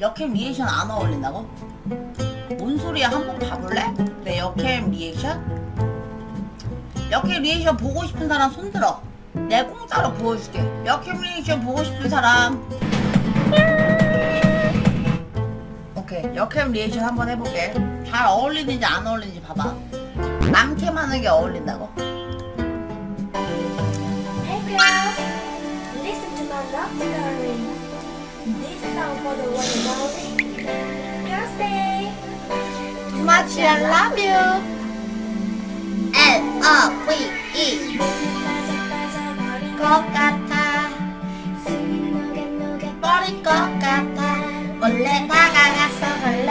역캠 리액션 안 어울린다고? 뭔 소리야 한 번 봐볼래? 내 역캠 리액션? 역캠 리액션 보고 싶은 사람 손들어 내가 공짜로 보여줄게 역캠 리액션 보고 싶은 사람 오케이 역캠 리액션 한번 해볼게 잘 어울리는지 안 어울리는지 봐봐 남캠 하는 게 어울린다고? Hey girls, listen to my love story. This song for the one and only Girls Day. Too much I love you L-O-V-E 것 같아 버릴 것 같아 원래 다가가서 원래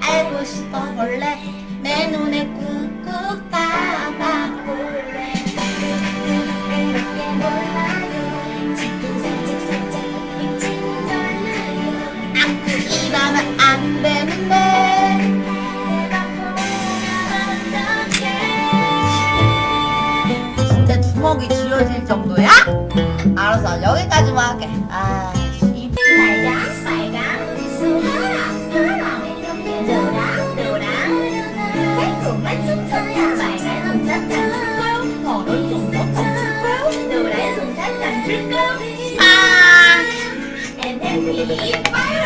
알고 싶어 원래 주먹이 쥐어질 정도야? 알았어 여기까지만 할게 아 씨. 빨강 빨강 수하라 수하라 노랑 노랑 달콤한 춤춰야 빨간 솜사탕 더는 좀더 춤출까 노란 솜사탕 줄까 아 MMP 빨강